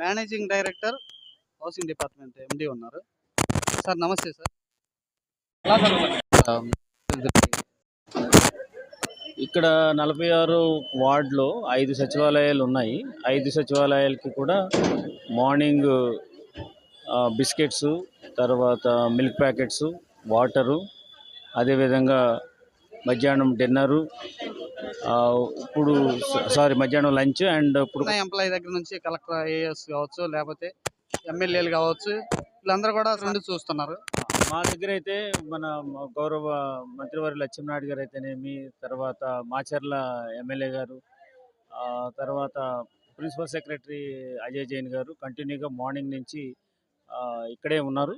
Managing director housing department MD ఉన్నారు. Sir నమస్తే sir. ఇక్కడ నలభై ఆరు వార్డులో ఐదు సచివాలయాలు ఉన్నాయి. ఐదు సచివాలయాలకి కూడా మార్నింగ్ బిస్కెట్స్ తర్వాత మిల్క్ ప్యాకెట్స్ వాటరు అదేవిధంగా మధ్యాహ్నం డిన్నరు ఇప్పుడు సారీ మధ్యాహ్నం లంచ్ అండ్ ఇప్పుడు ఎంప్లాయీ దగ్గర నుంచి కలెక్టర్ ఐఏఎస్ కావచ్చు లేకపోతే ఎమ్మెల్యేలు కావచ్చు వీళ్ళందరూ కూడా రెండు చూస్తున్నారు. మా దగ్గర అయితే మన గౌరవ మంత్రివారి లక్ష్మీనాయుడు గారు అయితేనేమి తర్వాత మాచర్ల ఎమ్మెల్యే గారు తర్వాత ప్రిన్సిపల్ సెక్రటరీ అజయ్ జైన్ గారు కంటిన్యూగా మార్నింగ్ నుంచి ఇక్కడే ఉన్నారు.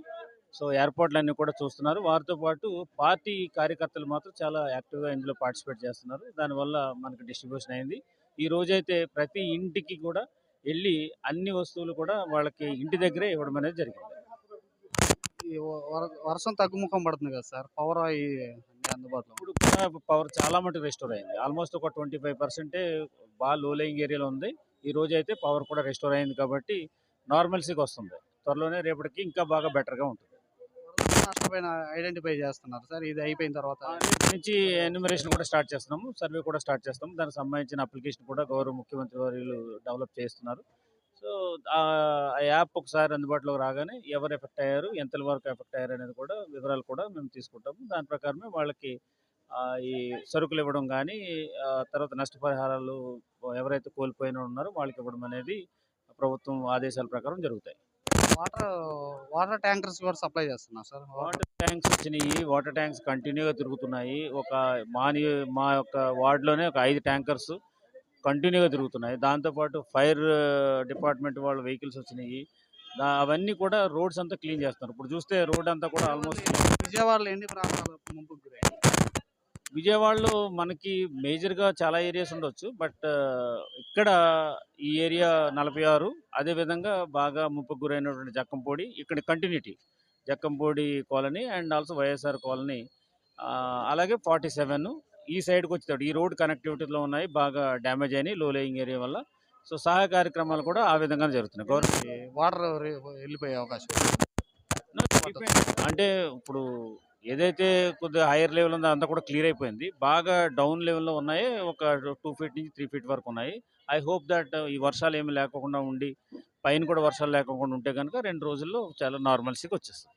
సో ఏర్పాట్లన్నీ కూడా చూస్తున్నారు. వారితో పాటు పార్టీ కార్యకర్తలు మాత్రం చాలా యాక్టివ్గా ఇందులో పార్టిసిపేట్ చేస్తున్నారు. దానివల్ల మనకు డిస్ట్రిబ్యూషన్ అయింది. ఈ రోజైతే ప్రతి ఇంటికి కూడా వెళ్ళి అన్ని వస్తువులు కూడా వాళ్ళకి ఇంటి దగ్గరే ఇవ్వడం అనేది జరిగింది. వర్షం తగ్గుముఖం పడుతుంది కదా సార్. పవర్ అందుబాటులో ఇప్పుడు పవర్ చాలా మటుకు రెస్టోర్ అయింది. ఆల్మోస్ట్ ఒక ట్వంటీ ఫైవ్ పర్సెంటే బాగా లో లేయింగ్ ఏరియాలో ఉంది. ఈ రోజు అయితే పవర్ కూడా రెస్టోర్ అయింది కాబట్టి నార్మల్సీకి వస్తుంది. త్వరలోనే రేపటికి ఇంకా బాగా బెటర్గా ఉంటుంది. నష్టపోయిన ఐడెంటిఫై చేస్తున్నారు. సార్ ఇది అయిపోయిన తర్వాత నుంచి ఎన్యూమరేషన్ కూడా స్టార్ట్ చేస్తున్నాము. సర్వే కూడా స్టార్ట్ చేస్తాము దానికి సంబంధించిన అప్లికేషన్ కూడా గౌరవ ముఖ్యమంత్రి వారు డెవలప్ చేస్తున్నారు. సో ఆ యాప్ ఒకసారి అందుబాటులోకి రాగానే ఎవరు ఎఫెక్ట్ అయ్యారు ఎంత వరకు ఎఫెక్ట్ అయ్యారు అనేది కూడా వివరాలు కూడా మేము తీసుకుంటాము. దాని ప్రకారమే వాళ్ళకి ఈ సరుకులు ఇవ్వడం కానీ తర్వాత నష్టపరిహారాలు ఎవరైతే కోల్పోయిన ఉన్నారో వాళ్ళకి ఇవ్వడం అనేది ప్రభుత్వం ఆదేశాల ప్రకారం జరుగుతాయి. వాటర్ వాటర్ ట్యాంకర్స్ కూడా సప్లై చేస్తున్నారు సార్. వాటర్ ట్యాంక్స్ వచ్చినాయి. వాటర్ ట్యాంక్స్ కంటిన్యూగా తిరుగుతున్నాయి. ఒక మా నియో- మా యొక్క వార్డులోనే ఒక ఐదు ట్యాంకర్స్ కంటిన్యూగా తిరుగుతున్నాయి. దాంతోపాటు ఫైర్ డిపార్ట్మెంట్ వాళ్ళ వెహికల్స్ వచ్చినాయి. అవన్నీ కూడా రోడ్స్ అంతా క్లీన్ చేస్తున్నారు. ఇప్పుడు చూస్తే రోడ్ అంతా కూడా ఆల్మోస్ట్ విజయవాడలో ఎన్ని ప్రాంతాలు గురయ్యాయి విజయవాడలో మనకి మేజర్గా చాలా ఏరియాస్ ఉండొచ్చు. బట్ ఇక్కడ ఈ ఏరియా నలభై ఆరు అదేవిధంగా బాగా ముప్పుకు గురైనటువంటి జక్కంపొడి ఇక్కడ continuity Jakkampodi colony and also YSR colony అలాగే ఫార్టీ సెవెన్ ఈ సైడ్కి వచ్చేటప్పుడు ఈ రోడ్ కనెక్టివిటీలో ఉన్నాయి బాగా డ్యామేజ్ అయినాయి లో లేయింగ్ ఏరియా వల్ల. సో సహాయ కార్యక్రమాలు కూడా ఆ విధంగా జరుగుతున్నాయి. గవర్నమెంట్ వాటర్ వెళ్ళిపోయే అవకాశం అంటే ఇప్పుడు ఏదైతే కొద్దిగా హైయర్ లెవెల్ ఉందో అంతా కూడా క్లియర్ అయిపోయింది. బాగా డౌన్ లెవెల్లో ఉన్నాయి. ఒక టూ ఫీట్ నుంచి త్రీ ఫీట్ వరకు ఉన్నాయి. ఐ హోప్ దట్ ఈ వర్షాలు ఏమి లేకుండా ఉండి పైన కూడా వర్షాలు లేకుండా ఉంటే కనుక రెండు రోజుల్లో చాలా నార్మల్సీకి వచ్చేస్తుంది.